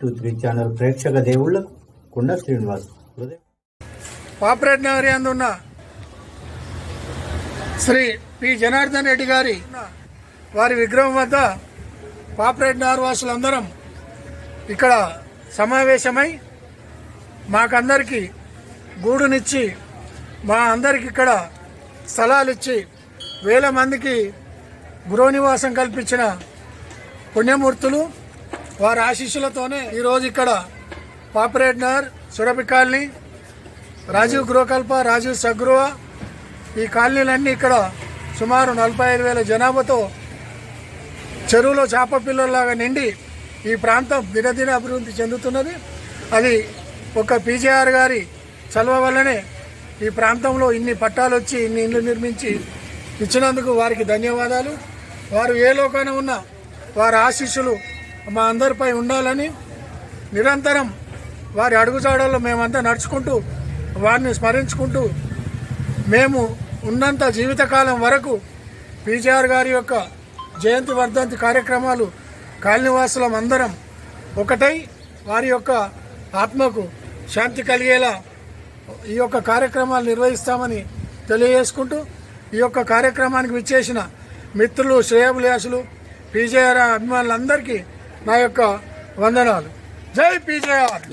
Three channel ప్రేక్షక దేవుళ్ళకు కుండ శ్రీనివాస్ హృదయ. పాపరేట్ నగరి అందున్న శ్రీ పి జనార్దన్ రెడ్డి గారి వారి విగ్రహం వద్ద పాపరేట్ నగర్ వాసులందరం ఇక్కడ సమావేశమై మాకందరికీ గూడునిచ్చి మా అందరికి ఇక్కడ స్థలాలు ఇచ్చి వేల మందికి గృహ నివాసం కల్పించిన పుణ్యమూర్తులు వారి ఆశీస్సులతోనే ఈరోజు ఇక్కడ పాపరేట్ నగర్ సురభి కాలనీ రాజీవ్ గృహకల్ప రాజీవ్ సగృహ ఈ కాలనీలన్నీ ఇక్కడ సుమారు నలభై ఐదు వేల జనాభాతో చెరువులో చేప పిల్లల్లాగా నిండి ఈ ప్రాంతం దినదిన అభివృద్ధి చెందుతున్నది. అది ఒక పీజేఆర్ గారి చలవ వల్లనే ఈ ప్రాంతంలో ఇన్ని పట్టాలు వచ్చి ఇన్ని ఇళ్ళు నిర్మించి ఇచ్చినందుకు వారికి ధన్యవాదాలు. వారు ఏ లోకాన ఉన్నా వారి ఆశీస్సులు మా అందరిపై ఉండాలని నిరంతరం వారి అడుగుజాడల్లో మేమంతా నడుచుకుంటూ వారిని స్మరించుకుంటూ మేము ఉన్నంత జీవితకాలం వరకు పీజీఆర్ గారి యొక్క జయంతి వర్ధంతి కార్యక్రమాలు కాలనివాసులం అందరం ఒకటై వారి యొక్క ఆత్మకు శాంతి కలిగేలా ఈ యొక్క కార్యక్రమాలు నిర్వహిస్తామని తెలియజేసుకుంటూ ఈ యొక్క కార్యక్రమానికి విచ్చేసిన మిత్రులు శ్రేయబులాసులు పీజేఆర్ అభిమానులందరికీ నా యొక్క వందనాలు. జై పీజేఆర్